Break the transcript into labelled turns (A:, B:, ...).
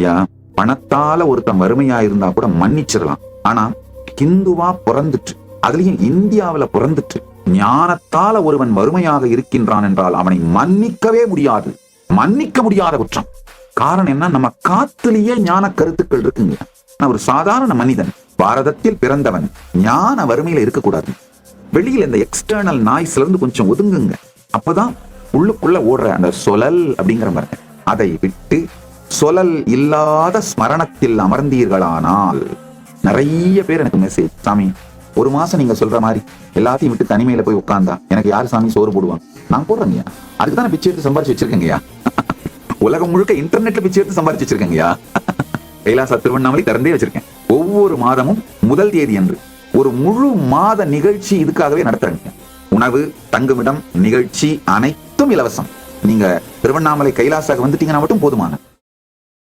A: ஐயா பணத்தால ஒருத்தன் வறுமையா இருந்தா கூட மன்னிச்சிடலாம். ஆனா ஹிந்துவா பிறந்துட்டு அதுலயும் இந்தியாவில பிறந்துட்டு ஞானத்தால ஒருவன் வறுமையாக இருக்கின்றான் என்றால் அவனை மன்னிக்கவே முடியாது. மன்னிக்க முடியாத குற்றம். காரணம் என்ன? நம்ம காத்துலயே ஞான கருத்துக்கள் இருக்குங்க. நான் ஒரு சாதாரண மனிதன் பாரதத்தில் பிறந்தவன் ஞான வறுமையில இருக்கக்கூடாது. வெளியில இந்த எக்ஸ்டர்னல் நாய்ஸ்ல இருந்து கொஞ்சம் ஒதுங்குங்க. அப்பதான் உள்ளுக்குள்ள ஓடுற அந்த சொலல் அப்படிங்கிற மாதிரி. அதை விட்டு சொலல் இல்லாத ஸ்மரணத்தில் அமர்ந்தீர்களானால் நிறைய பேர் எனக்கு மெசேஜ் சாமி ஒரு மாசம் நீங்க சொல்ற மாதிரி எல்லாத்தையும் விட்டு தனிமையில போய் உட்கார்ந்தா எனக்கு யார் சாமி சோறு போடுவாங்க? நான் போடுறேங்கய்யா. அதுக்கு தான் பிச்சை எடுத்து சம்பாரிச்சு வச்சிருக்கேங்கய்யா. உலகம் முழுக்க இன்டர்நெட்ல பிச்சை எடுத்து சம்பாரிச்சு வச்சிருக்கேங்கய்யா. கைலாசா திருவண்ணாமலை திறந்தே வச்சிருக்கேன். ஒவ்வொரு மாதமும் முதல் தேதி அன்று ஒரு முழு மாத நிகழ்ச்சி இதுக்காகவே நடத்துறேங்க உணவு தங்குமிடம் நிகழ்ச்சி அனைத்தும் இலவசம். நீங்க திருவண்ணாமலை கைலாசாக வந்துட்டீங்கன்னா மட்டும் போதுமான.